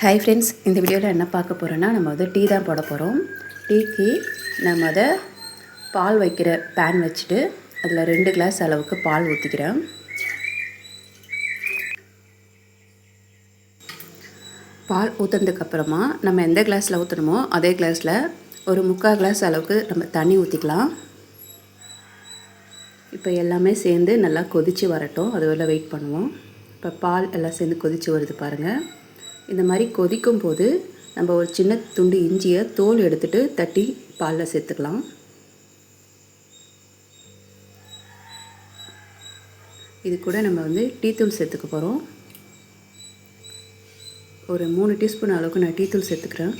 Hi friends இந்த வீடியோவில் என்ன பார்க்க போகிறோன்னா நம்ம வந்து டீ தான் போட போகிறோம் டீக்கு நம்ம அதை பால் வைக்கிற பேன் வச்சுட்டு அதில் ரெண்டு கிளாஸ் அளவுக்கு பால் ஊற்றிக்கிறேன் பால் ஊற்றுனதுக்கப்புறமா நம்ம எந்த கிளாஸில் ஊற்றணுமோ அதே கிளாஸில் ஒரு முக்கால் கிளாஸ் அளவுக்கு நம்ம தண்ணி ஊற்றிக்கலாம் இப்போ எல்லாமே சேர்ந்து நல்லா கொதித்து வரட்டும். அது வரல வெயிட் பண்ணுவோம். இப்போ பால் எல்லாம் சேர்ந்து கொதித்து வருது பாருங்கள் இந்த மாதிரி கொதிக்கும் போது நம்ம ஒரு சின்ன துண்டு இஞ்சியை தோல் எடுத்துகிட்டு தட்டி பாலில் சேர்த்துக்கலாம். இது கூட நம்ம வந்து டீத்தூள் சேர்த்துக்க போகிறோம் ஒரு மூணு டீஸ்பூன் அளவுக்கு நான் டீத்தூள் சேர்த்துக்கிறேன்.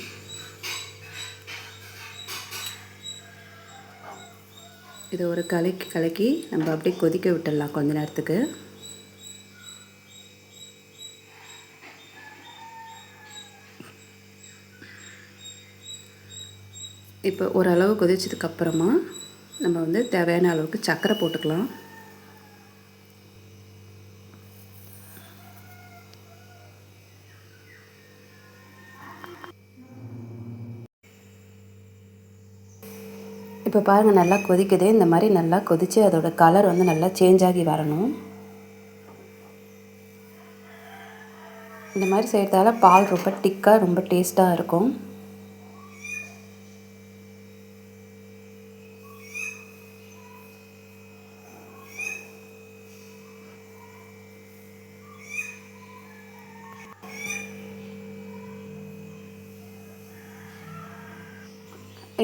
இதை ஒரு கலக்கி கலக்கி நம்ம அப்படியே கொதிக்க விட்டுடலாம் கொஞ்ச நேரத்துக்கு. இப்போ ஓரளவு கொதிச்சதுக்கப்புறமா நம்ம வந்து தேவையான அளவுக்கு சர்க்கரை போட்டுக்கலாம். இப்போ பாருங்கள் நல்லா கொதிக்குது. இந்த மாதிரி நல்லா கொதித்து அதோட கலர் வந்து நல்லா சேஞ்ச் ஆகி வரணும். இந்த மாதிரி செய்கிறதால பால் ரொம்ப டிக்காக ரொம்ப டேஸ்ட்டாக இருக்கும்.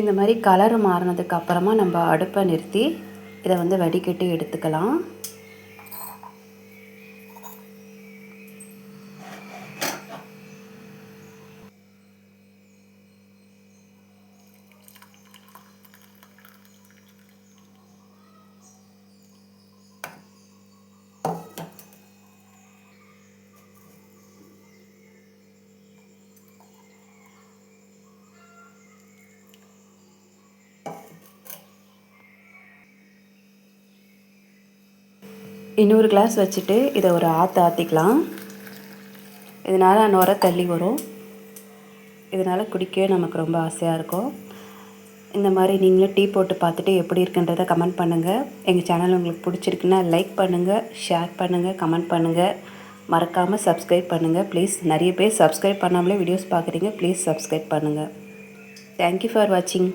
இந்த மாதிரி கலர் மாறினதுக்கு அப்புறமா நம்ம அடுப்பை நிறுத்தி இதை வந்து வடிகட்டி எடுத்துக்கலாம். இன்னொரு கிளாஸ் வச்சுட்டு இதை ஒரு ஆற்று ஆற்றிக்கலாம் இதனால் நுர தள்ளி வரும். இதனால் குடிக்கவே நமக்கு ரொம்ப ஆசையாக இருக்கும். இந்த மாதிரி நீங்களும் டீ போட்டு பார்த்துட்டு எப்படி இருக்குன்றதை கமெண்ட் பண்ணுங்கள் எங்கள் சேனல் உங்களுக்கு பிடிச்சிருக்குன்னா லைக் பண்ணுங்கள் ஷேர் பண்ணுங்கள் கமெண்ட் பண்ணுங்கள் மறக்காமல் சப்ஸ்கிரைப் பண்ணுங்கள் ப்ளீஸ் நிறைய பேர் சப்ஸ்கிரைப் பண்ணாமலே வீடியோஸ் பார்க்குறீங்க. ப்ளீஸ் சப்ஸ்கிரைப் பண்ணுங்கள் தேங்க்யூ ஃபார் வாட்சிங்